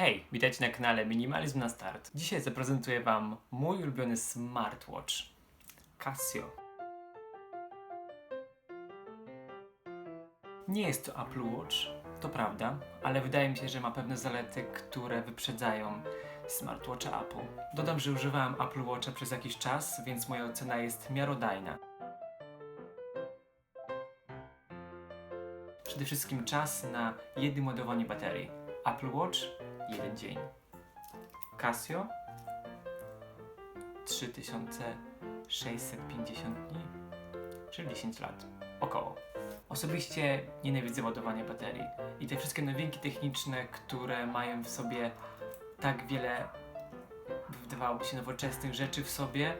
Hej, witajcie na kanale Minimalizm na Start. Dzisiaj zaprezentuję Wam mój ulubiony smartwatch Casio. Nie jest to Apple Watch, to prawda, ale wydaje mi się, że ma pewne zalety, które wyprzedzają smartwatcha Apple. Dodam, że używałem Apple Watcha przez jakiś czas, więc moja ocena jest miarodajna. Przede wszystkim czas na jednym ładowaniu baterii. Apple Watch jeden dzień. Casio 3650 dni, czyli 10 lat. Około. Osobiście nienawidzę ładowania baterii i te wszystkie nowinki techniczne, które mają w sobie tak wiele, wydawałoby się, nowoczesnych rzeczy w sobie,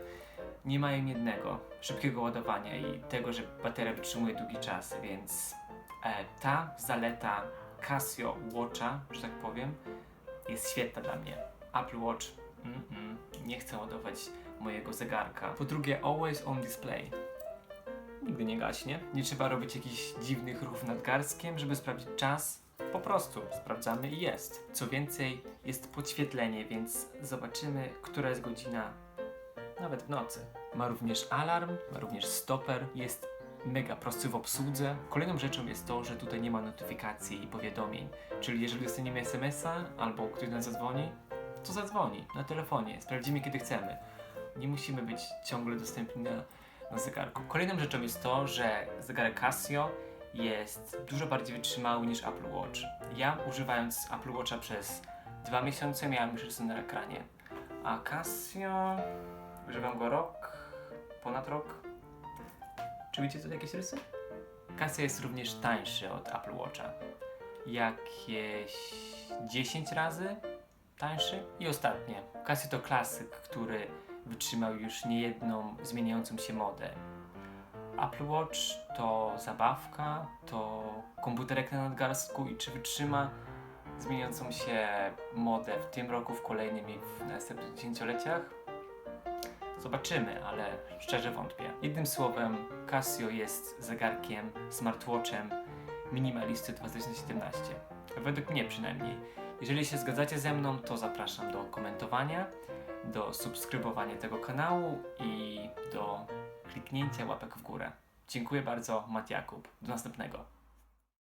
nie mają jednego szybkiego ładowania i tego, że bateria wytrzymuje długi czas, więc e, ta zaleta Casio Watcha, że tak powiem, jest świetna dla mnie. Apple Watch, mm -mm, nie chcę ładować mojego zegarka. Po drugie, always on display. Nigdy nie gaśnie. Nie trzeba robić jakichś dziwnych ruchów nadgarstkiem, żeby sprawdzić czas. Po prostu sprawdzamy i jest. Co więcej, jest podświetlenie, więc zobaczymy, która jest godzina nawet w nocy. Ma również alarm, ma również stoper, jest mega prosty w obsłudze. Kolejną rzeczą jest to, że tutaj nie ma notyfikacji i powiadomień. Czyli jeżeli dostaniemy SMS-a albo ktoś nas zadzwoni, to zadzwoni na telefonie. Sprawdzimy kiedy chcemy. Nie musimy być ciągle dostępni na, na zegarku. Kolejną rzeczą jest to, że zegarek Casio jest dużo bardziej wytrzymały niż Apple Watch. Ja używając Apple Watcha przez dwa miesiące miałem już rysy na ekranie. A Casio używam go rok, ponad rok. Widzicie tu jakieś rysy? Casio jest również tańszy od Apple Watcha. Jakieś 10 razy tańszy. I ostatnie. Casio to klasyk, który wytrzymał już niejedną zmieniającą się modę. Apple Watch to zabawka, to komputerek na nadgarstku i czy wytrzyma zmieniającą się modę w tym roku, w kolejnym i w następnych dziesięcioleciach? Zobaczymy, ale szczerze wątpię. Jednym słowem, Casio jest zegarkiem, smartwatchem minimalisty 2017. Według mnie przynajmniej. Jeżeli się zgadzacie ze mną, to zapraszam do komentowania, do subskrybowania tego kanału i do kliknięcia łapek w górę. Dziękuję bardzo, Matt Jakub. Do następnego.